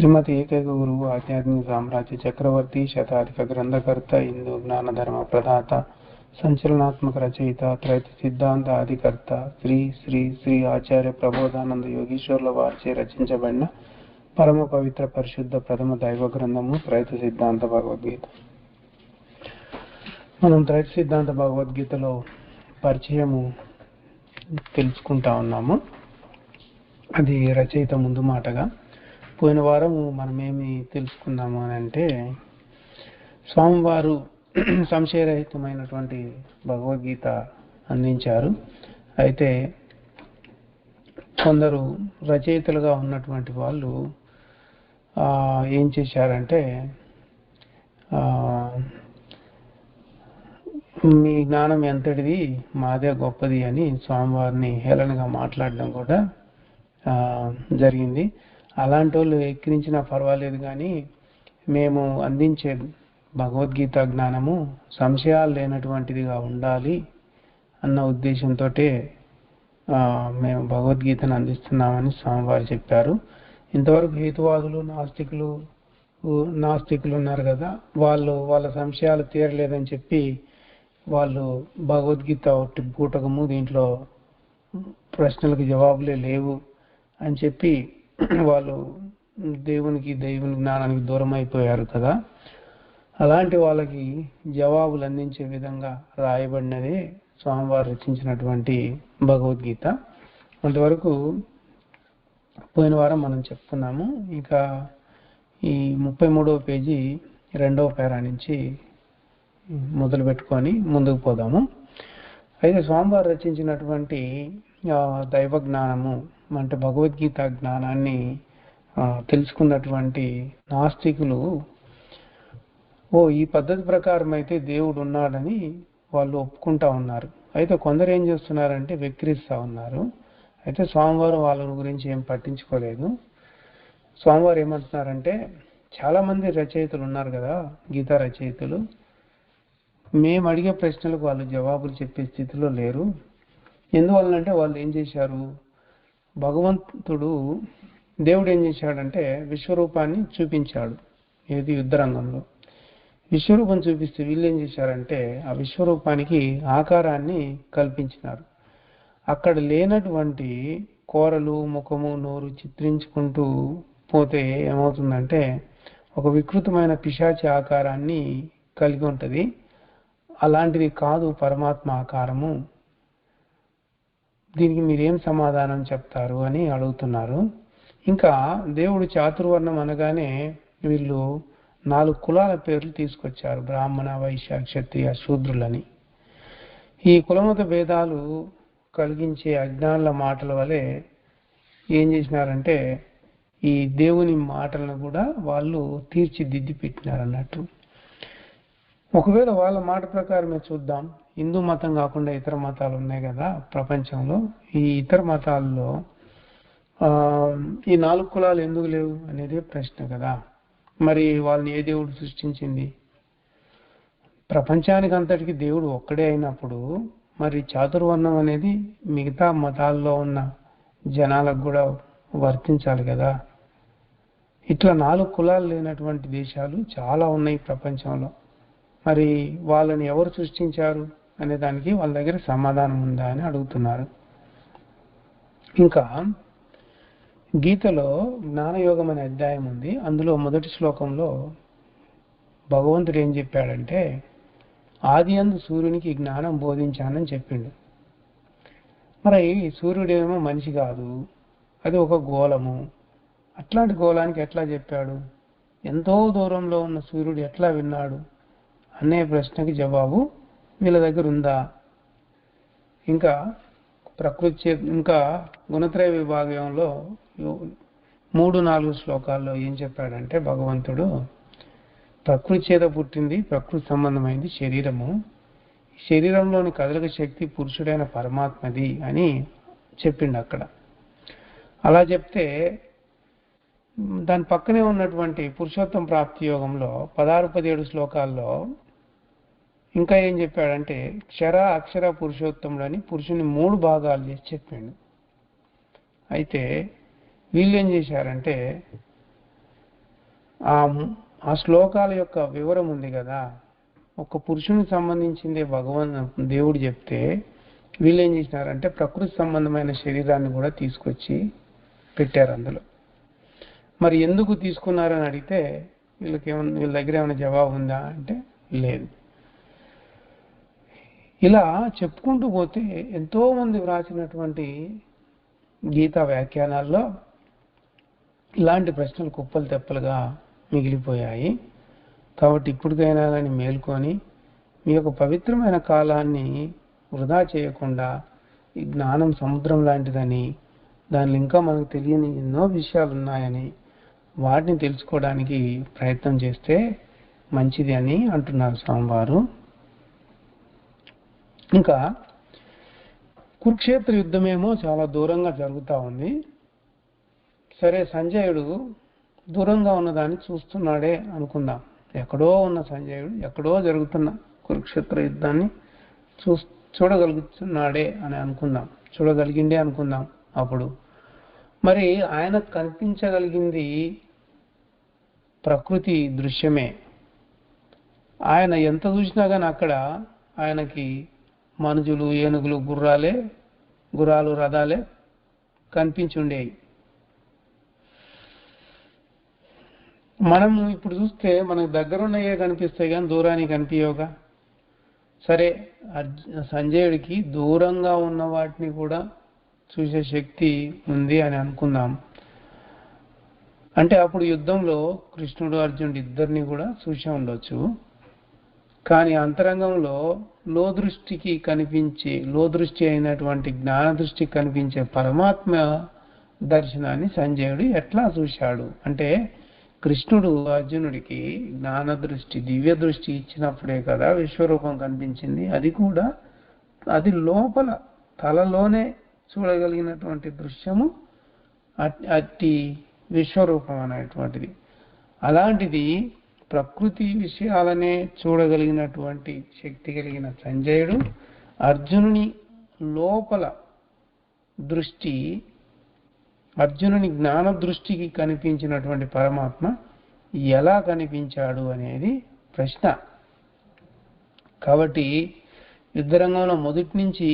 శ్రీమతి ఏకైక గురువు ఆధ్యాత్మిక సామ్రాజ్య చక్రవర్తి శతాధిక గ్రంథకర్త హిందూ జ్ఞాన ధర్మ ప్రదాత సంచలనాత్మక రచయిత త్రైత సిద్ధాంత అధికర్త శ్రీ శ్రీ శ్రీ ఆచార్య ప్రబోధానంద యోగీశ్వర్ల వారిచే రచించబడిన పరమ పవిత్ర పరిశుద్ధ ప్రథమ దైవ గ్రంథము త్రైత సిద్ధాంత భగవద్గీత. మనం త్రైత సిద్ధాంత భగవద్గీతలో పరిచయము తెలుసుకుంటా ఉన్నాము. అది రచయిత ముందు మాటగా పోయిన వారం మనమేమి తెలుసుకున్నాము అని అంటే స్వామివారు సంశయరహితమైనటువంటి భగవద్గీత అందించారు. అయితే కొందరు రచయితలుగా ఉన్నటువంటి వాళ్ళు ఏం చేశారంటే మీ జ్ఞానం ఎంతటిది మాదే గొప్పది అని స్వామివారిని హేళనగా మాట్లాడడం కూడా జరిగింది. అలాంటి వాళ్ళు ఎక్కిరించినా పర్వాలేదు కానీ మేము అందించే భగవద్గీత జ్ఞానము సంశయాలు లేనటువంటిదిగా ఉండాలి అన్న ఉద్దేశంతో మేము భగవద్గీతను అందిస్తున్నామని స్వామివారు చెప్పారు. ఇంతవరకు హేతువాదులు నాస్తికులు నాస్తికులు ఉన్నారు కదా వాళ్ళు వాళ్ళ సంశయాలు తీరలేదని చెప్పి వాళ్ళు భగవద్గీత ఒకటి బూటకము దీంట్లో ప్రశ్నలకు జవాబులే లేవు అని చెప్పి వాళ్ళు దేవునికి దేవుని జ్ఞానానికి దూరం అయిపోయారు కదా. అలాంటి వాళ్ళకి జవాబులు అందించే విధంగా రాయబడినదే స్వామివారు రచించినటువంటి భగవద్గీత. అంతవరకు పోయిన వారం మనం చెప్పుకున్నాము ఇంకా ఈ ముప్పై మూడవ పేజీ రెండవ పేరా నుంచి మొదలు పెట్టుకొని ముందుకు పోదాము. అయితే స్వామివారు రచించినటువంటి దైవ జ్ఞానము అంటే భగవద్గీత జ్ఞానాన్ని తెలుసుకున్నటువంటి నాస్తికులు ఓ ఈ పద్ధతి ప్రకారం అయితే దేవుడు ఉన్నాడని వాళ్ళు ఒప్పుకుంటా ఉన్నారు. అయితే కొందరు ఏం చేస్తున్నారంటే వెక్కిరిస్తూ ఉన్నారు. అయితే స్వామివారు వాళ్ళ గురించి ఏం పట్టించుకోలేదు. స్వామివారు ఏమంటున్నారంటే చాలామంది రచయితలు ఉన్నారు కదా గీతా రచయితలు. మేము అడిగే ప్రశ్నలకు వాళ్ళు జవాబులు చెప్పే స్థితిలో లేరు. ఎందువలనంటే వాళ్ళు ఏం చేశారు? భగవంతుడు దేవుడు ఏం చేశాడంటే విశ్వరూపాన్ని చూపించాడు. ఏది? యుద్ధరంగంలో. విశ్వరూపం చూపిస్తే వీళ్ళు ఏం చేశారంటే ఆ విశ్వరూపానికి ఆకారాన్ని కల్పించినారు. అక్కడ లేనటువంటి కోరలు ముఖము నోరు చిత్రించుకుంటూ పోతే ఏమవుతుందంటే ఒక వికృతమైన పిశాచి ఆకారాన్ని కలిగి ఉంటుంది. అలాంటిది కాదు పరమాత్మ ఆకారము. దీనికి మీరేం సమాధానం చెప్తారు అని అడుగుతున్నారు. ఇంకా దేవుడు చాతుర్వర్ణం అనగానే వీళ్ళు నాలుగు కులాల పేర్లు తీసుకొచ్చారు. బ్రాహ్మణ వైశ్య క్షత్రియ శూద్రులని. ఈ కులమత భేదాలు కలిగించే అజ్ఞానుల మాటల వలె ఏం చేసినారంటే ఈ దేవుని మాటలను కూడా వాళ్ళు తీర్చిదిద్ది పెట్టినారు అన్నట్టు ఒకవేళ వాళ్ళ మాట ప్రకారమే చూద్దాం. హిందూ మతం కాకుండా ఇతర మతాలు ఉన్నాయి కదా ప్రపంచంలో. ఈ ఇతర మతాల్లో ఈ నాలుగు కులాలు ఎందుకు లేవు అనేది ప్రశ్న కదా. మరి వాళ్ళని ఏ దేవుడు సృష్టించింది? ప్రపంచానికి అంతటికి దేవుడు ఒక్కడే అయినప్పుడు మరి చాతుర్వర్ణం అనేది మిగతా మతాల్లో ఉన్న జనాలకు కూడా వర్తించాలి కదా. ఇట్లా నాలుగు కులాలు లేనటువంటి దేశాలు చాలా ఉన్నాయి ప్రపంచంలో. మరి వాళ్ళని ఎవరు సృష్టించారు? అనే దానికి వాళ్ళ దగ్గర సమాధానం ఉందా అని అడుగుతున్నారు. ఇంకా గీతలో జ్ఞానయోగం అనే అధ్యాయం ఉంది. అందులో మొదటి శ్లోకంలో భగవంతుడు ఏం చెప్పాడంటే ఆది అందు సూర్యునికి జ్ఞానం బోధించానని చెప్పిండు. మరి సూర్యుడేమో మనిషి కాదు అది ఒక గోళము. అట్లాంటి గోళానికి ఎట్లా చెప్పాడు? ఎంతో దూరంలో ఉన్న సూర్యుడు ఎట్లా విన్నాడు? అనే ప్రశ్నకి జవాబు వీళ్ళ దగ్గర ఉందా? ఇంకా ప్రకృతి ఇంకా గుణత్రయ విభాగంలో మూడు నాలుగు శ్లోకాల్లో ఏం చెప్పాడంటే భగవంతుడు ప్రకృతి చేత పుట్టింది ప్రకృతి సంబంధమైంది శరీరము. శరీరంలోని కదలిక శక్తి పురుషుడైన పరమాత్మది అని చెప్పిండు అక్కడ. అలా చెప్తే దాని పక్కనే ఉన్నటువంటి పురుషోత్తం ప్రాప్తి యోగంలో పదహారు పదిహేడు శ్లోకాల్లో ఇంకా ఏం చెప్పాడంటే క్షర అక్షర పురుషోత్తముడని పురుషుని మూడు భాగాలు చేసి చెప్పాడు. అయితే వీళ్ళు ఏం చేశారంటే ఆ ఆ శ్లోకాల యొక్క వివరం ఉంది కదా ఒక పురుషునికి సంబంధించిందే భగవాన్ దేవుడు చెప్తే వీళ్ళు ఏం చేసినారంటే ప్రకృతి సంబంధమైన శరీరాన్ని కూడా తీసుకొచ్చి పెట్టారు అందులో. మరి ఎందుకు తీసుకున్నారని అడిగితే వీళ్ళకి ఏమన్నా వీళ్ళ దగ్గర ఏమైనా జవాబు ఉందా అంటే లేదు. ఇలా చెప్పుకుంటూ పోతే ఎంతోమంది వ్రాసినటువంటి గీతా వ్యాఖ్యానాల్లో ఇలాంటి ప్రశ్నలు కుప్పలు తెప్పలుగా మిగిలిపోయాయి. కాబట్టి ఇప్పటికైనా కానీ మేల్కొని మీ యొక్క పవిత్రమైన కాలాన్ని వృధా చేయకుండా ఈ జ్ఞానం సముద్రం లాంటిదని దానిలో ఇంకా మనకు తెలియని ఎన్నో విషయాలు ఉన్నాయని వాటిని తెలుసుకోవడానికి ప్రయత్నం చేస్తే మంచిది అని అంటున్నారు స్వామివారు. ఇంకా కురుక్షేత్ర యుద్ధమేమో చాలా దూరంగా జరుగుతూ ఉంది. సరే సంజయుడు దూరంగా ఉన్నదాన్ని చూస్తున్నాడే అనుకుందాం. ఎక్కడో ఉన్న సంజయుడు ఎక్కడో జరుగుతున్న కురుక్షేత్ర యుద్ధాన్ని చూ చూడగలుగుతున్నాడే అని అనుకుందాం. చూడగలిగిండే అనుకుందాం అప్పుడు. మరి ఆయన కనిపించగలిగింది ప్రకృతి దృశ్యమే. ఆయన ఎంత చూసినా కానీ అక్కడ ఆయనకి మనుషులు ఏనుగులు గుర్రాలే గుర్రాలు రథాలే కనిపించుండేవి మనం ఇప్పుడు చూస్తే మనకు దగ్గరున్నయే కనిపిస్తాయి కానీ దూరానికి కనిపించవుగా సరే అర్జు- సంజయుడికి దూరంగా ఉన్న వాటిని కూడా చూసే శక్తి ఉంది అని అనుకుందాం. అంటే అప్పుడు యుద్ధంలో కృష్ణుడు అర్జునుడు ఇద్దరిని కూడా చూసే ఉండొచ్చు. కానీ అంతరంగంలో లో దృష్టికి కనిపించే లో దృష్టి అయినటువంటి జ్ఞాన దృష్టి కనిపించే పరమాత్మ దర్శనాన్ని సంజయుడు ఎట్లా చూశాడు? అంటే కృష్ణుడు అర్జునుడికి జ్ఞాన దృష్టి దివ్య దృష్టి ఇచ్చినప్పుడే కదా విశ్వరూపం కనిపించింది. అది కూడా అది లోపల తలలోనే చూడగలిగినటువంటి దృశ్యము అట్టి విశ్వరూపం అనేటువంటిది. అలాంటిది ప్రకృతి విషయాలనే చూడగలిగినటువంటి శక్తి కలిగిన సంజయుడు అర్జునుని లోపల దృష్టి అర్జునుని జ్ఞాన దృష్టికి కనిపించినటువంటి పరమాత్మ ఎలా కనిపించాడు అనేది ప్రశ్న. కాబట్టి యుద్ధరంగంలో మొదటి నుంచి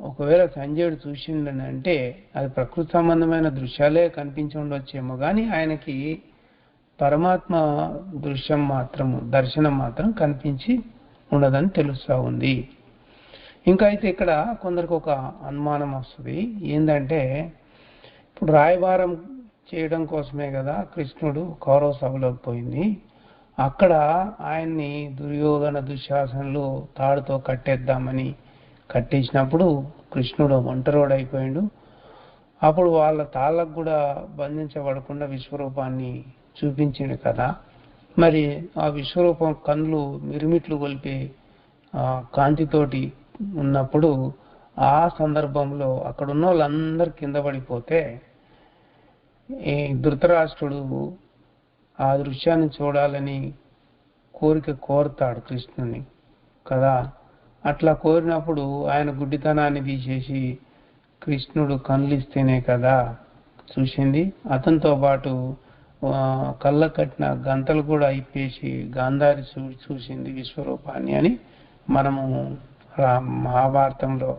ఒకవేళ సంజయుడు చూసిండని అంటే అది ప్రకృతి సంబంధమైన దృశ్యాలే కనిపించి ఉండొచ్చేమో కానీ ఆయనకి పరమాత్మ దృశ్యం మాత్రము దర్శనం మాత్రం కనిపించి ఉండదని తెలుస్తూ ఉంది. ఇంకా అయితే ఇక్కడ కొందరికి ఒక అనుమానం వస్తుంది. ఏంటంటే ఇప్పుడు రాయబారం చేయడం కోసమే కదా కృష్ణుడు కౌరవ సభలోకి పోయింది. అక్కడ ఆయన్ని దుర్యోధన దుశ్శాసనలు తాడుతో కట్టేద్దామని కట్టించినప్పుడు కృష్ణుడు ఒంటరోడైపోయాడు అప్పుడు వాళ్ళ తాళ్ళకు కూడా బంధించబడకుండా విశ్వరూపాన్ని చూపించింది కదా. మరి ఆ విశ్వరూపం కళ్ళు మిరుమిట్లు కొలిపే ఆ, కాంతితోటి ఉన్నప్పుడు ఆ సందర్భంలో అక్కడున్న వాళ్ళందరూ కింద పడిపోతే ఈ ధృతరాష్ట్రుడు ఆ దృశ్యాన్ని చూడాలని కోరిక కోరుతాడు కృష్ణుని. కదా? అట్లా కోరినప్పుడు ఆయన గుడ్డితనాన్ని తీసేసి కృష్ణుడు కళ్ళు ఇస్తేనే కదా. చూసింది? అతనితో పాటు కళ్ళ కట్టిన గంతలు కూడా ఇప్పేసి గాంధారి చూ చూసింది విశ్వరూపాన్ని అని మనము రా- మహాభారతంలో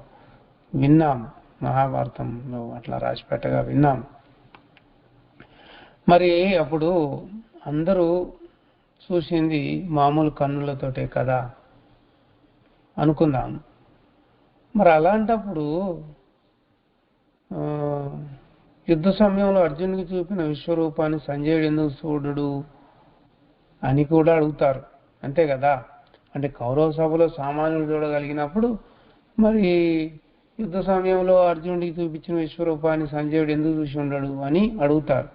విన్నాం. మహాభారతంలో అట్లా రాసిపెట్టగా విన్నాం. మరి అప్పుడు అందరూ చూసింది మామూలు కన్నులతోటే కదా అనుకుందాం. మరి అలాంటప్పుడు యుద్ధ సమయంలో అర్జునుడికి చూపిన విశ్వరూపాన్ని సంజయుడు ఎందుకు చూడడు అని కూడా అడుగుతారు. అంతే కదా? అంటే కౌరవ సభలో సామాన్యుడు చూడగలిగినప్పుడు మరి యుద్ధ సమయంలో అర్జునుడికి చూపించిన విశ్వరూపాన్ని సంజయుడు ఎందుకు చూసి ఉండడు అని అడుగుతారు.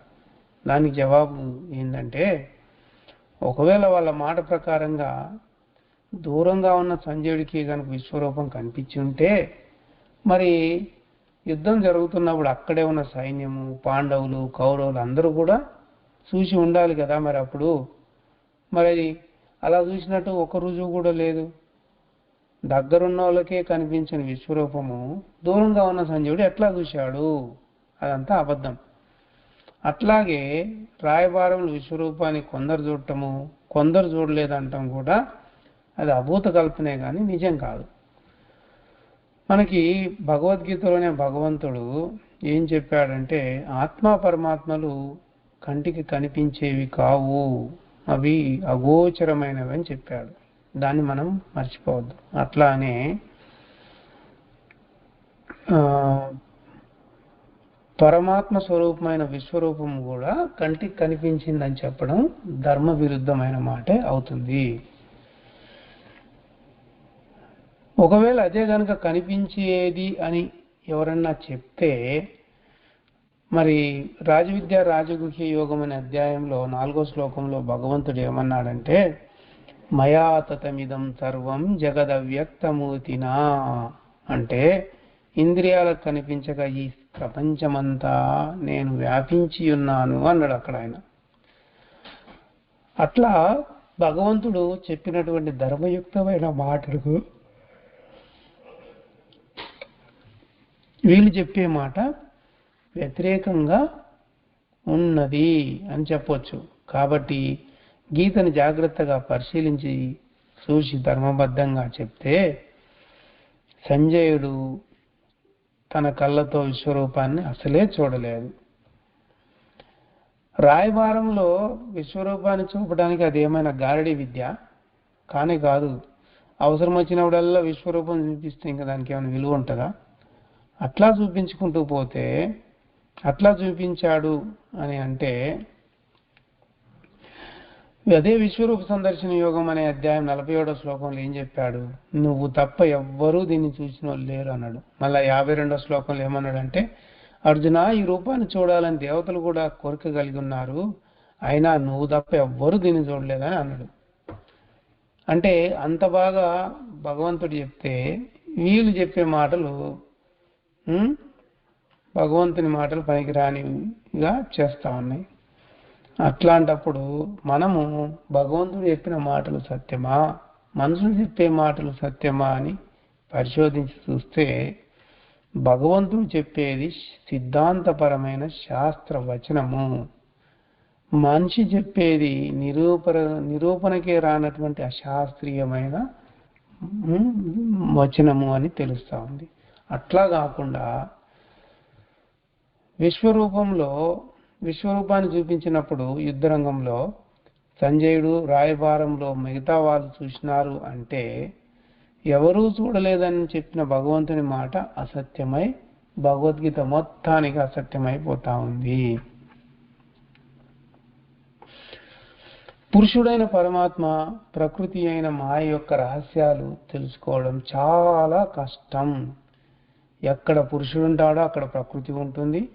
దానికి జవాబు ఏంటంటే ఒకవేళ వాళ్ళ మాట ప్రకారంగా దూరంగా ఉన్న సంజయుడికి కనుక విశ్వరూపం కనిపించి ఉంటే మరి యుద్ధం జరుగుతున్నప్పుడు అక్కడే ఉన్న సైన్యము పాండవులు కౌరవులు అందరూ కూడా చూసి ఉండాలి కదా మరి అప్పుడు. మరి అలా చూసినట్టు ఒక రుజువు కూడా లేదు. దగ్గరున్న వాళ్ళకే కనిపించిన విశ్వరూపము దూరంగా ఉన్న సంజీవుడు ఎట్లా చూశాడు? అదంతా అబద్ధం. అట్లాగే రాయబారములు విశ్వరూపాన్ని కొందరు చూడటము కొందరు చూడలేదంటాం కూడా అది అభూత కల్పనే కానీ నిజం కాదు. మనకి భగవద్గీతలోనే భగవంతుడు ఏం చెప్పాడంటే ఆత్మ పరమాత్మలు కంటికి కనిపించేవి కావు అవి అగోచరమైనవి అని చెప్పాడు. దాన్ని మనం మర్చిపోవద్దు. అట్లానే పరమాత్మ స్వరూపమైన విశ్వరూపం కూడా కంటికి కనిపించిందని చెప్పడం ధర్మ విరుద్ధమైన మాటే అవుతుంది. ఒకవేళ అదే కనుక కనిపించేది అని ఎవరన్నా చెప్తే మరి రాజవిద్య రాజగుహ్య యోగం అనే అధ్యాయంలో నాలుగో శ్లోకంలో భగవంతుడు ఏమన్నాడంటే మయా తతమిదం సర్వం జగదవ్యక్తమూతినా అంటే ఇంద్రియాలకు కనిపించక ఈ ప్రపంచమంతా నేను వ్యాపించి ఉన్నాను అన్నాడు అక్కడ ఆయన. అట్లా భగవంతుడు చెప్పినటువంటి ధర్మయుక్తమైన మాటలకు వీళ్ళు చెప్పే మాట వ్యతిరేకంగా ఉన్నది అని చెప్పొచ్చు. కాబట్టి గీతను జాగ్రత్తగా పరిశీలించి చూసి ధర్మబద్ధంగా చెప్తే సంజయుడు తన కళ్ళతో విశ్వరూపాన్ని అసలే చూడలేదు. రాయబారంలో విశ్వరూపాన్ని చూపడానికి అది ఏమైనా గారడి విద్య? కానీ కాదు. అవసరం వచ్చినప్పుడల్లా విశ్వరూపం చూపిస్తే ఇంకా దానికి ఏమైనా విలువ ఉంటుందా? అట్లా చూపించుకుంటూ పోతే అట్లా చూపించాడు అని అంటే అదే విశ్వరూప సందర్శన యోగం అనే అధ్యాయం నలభై ఏడో శ్లోకంలో ఏం చెప్పాడు? నువ్వు తప్ప ఎవ్వరూ దీన్ని చూసిన వాళ్ళు లేరు అన్నాడు. మళ్ళా యాభై రెండో శ్లోకంలో ఏమన్నాడంటే అర్జున ఈ రూపాన్ని చూడాలని దేవతలు కూడా కోరిక కలిగి ఉన్నారు. అయినా నువ్వు తప్ప ఎవ్వరూ దీన్ని చూడలేదని అన్నాడు. అంటే అంత బాగా భగవంతుడు చెప్తే వీళ్ళు చెప్పే మాటలు భగవంతుని మాటలు పనికిరానివిగా చేస్తూ ఉన్నాయి. అట్లాంటప్పుడు మనము భగవంతుడు చెప్పిన మాటలు సత్యమా? మనుషులు చెప్పే మాటలు సత్యమా అని పరిశోధించి చూస్తే భగవంతుడు చెప్పేది సిద్ధాంతపరమైన శాస్త్ర వచనము మనిషి చెప్పేది నిరూపణ నిరూపణకే రానటువంటి అశాస్త్రీయమైన వచనము అని తెలుస్తూ ఉంది. అట్లా కాకుండా విశ్వరూపంలో విశ్వరూపాన్ని చూపించినప్పుడు యుద్ధరంగంలో సంజయుడు రాయబారంలో మిగతా వాళ్ళు చూసినారు అంటే ఎవరూ చూడలేదని చెప్పిన భగవంతుని మాట అసత్యమై భగవద్గీత మొత్తానికి అసత్యమైపోతా ఉంది. పురుషుడైన పరమాత్మ ప్రకృతి అయిన మాయ యొక్క రహస్యాలు తెలుసుకోవడం చాలా కష్టం. ఎక్కడ పురుషుడు ఉంటాడో అక్కడ ప్రకృతి ఉంటుంది.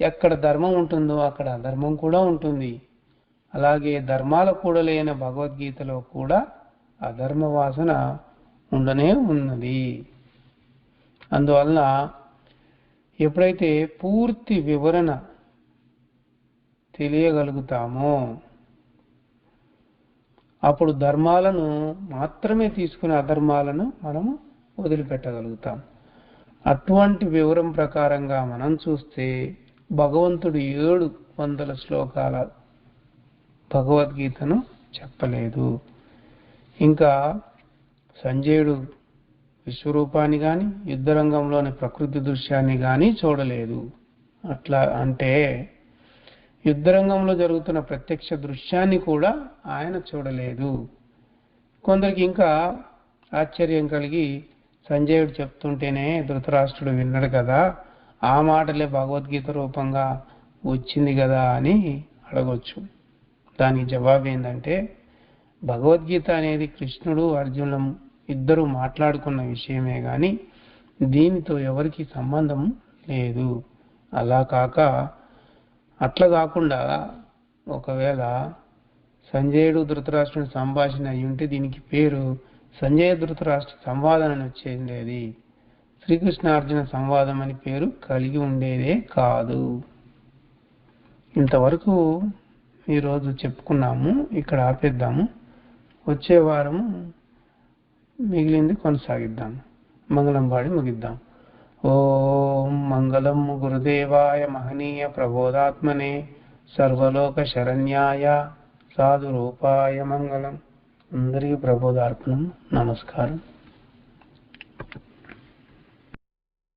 ఎక్కడ ధర్మం ఉంటుందో అక్కడ అధర్మం కూడా ఉంటుంది. అలాగే ధర్మాల కూడలైన భగవద్గీతలో కూడా అధర్మ వాసన ఉండనే ఉన్నది. అందువలన ఎప్పుడైతే పూర్తి వివరణ తెలియగలుగుతామో అప్పుడు ధర్మాలను మాత్రమే తీసుకునే అధర్మాలను మనము వదిలిపెట్టగలుగుతాం. అటువంటి వివరం ప్రకారంగా మనం చూస్తే భగవంతుడు ఏడు వందల శ్లోకాల భగవద్గీతను చెప్పలేదు. ఇంకా సంజయుడు విశ్వరూపాన్ని కానీ యుద్ధరంగంలోని ప్రకృతి దృశ్యాన్ని కానీ చూడలేదు. అట్లా అంటే యుద్ధరంగంలో జరుగుతున్న ప్రత్యక్ష దృశ్యాన్ని కూడా ఆయన చూడలేదు. కొందరికి ఇంకా ఆశ్చర్యం కలిగి సంజయుడు చెప్తుంటేనే ధృతరాష్ట్రుడు విన్నాడు కదా ఆ మాటలే భగవద్గీత రూపంగా వచ్చింది కదా అని అడగొచ్చు. దానికి జవాబు ఏంటంటే భగవద్గీత అనేది కృష్ణుడు అర్జునులు ఇద్దరు మాట్లాడుకున్న విషయమే కానీ దీనితో ఎవరికి సంబంధం లేదు. అలా కాక అట్లా కాకుండా ఒకవేళ సంజయుడు ధృతరాష్ట్రుని సంభాషణ అయి ఉంటే దీనికి పేరు సంజయ ధృతరాష్ట్ర సంవాదం అని వచ్చేది శ్రీకృష్ణార్జున సంవాదం అని పేరు కలిగి ఉండేదే కాదు. ఇంతవరకు ఈరోజు చెప్పుకున్నాము ఇక్కడ ఆపేద్దాము. వచ్చే వారము మిగిలింది కొనసాగిద్దాం. మంగళం పాడి ముగిద్దాం. ఓం మంగళం గురుదేవాయ మహనీయ ప్రబోధాత్మనే సర్వలోక శరణ్యాయ సాధు రూపాయ మంగళం. అందరికీ ప్రబోధార్పణం నమస్కారం.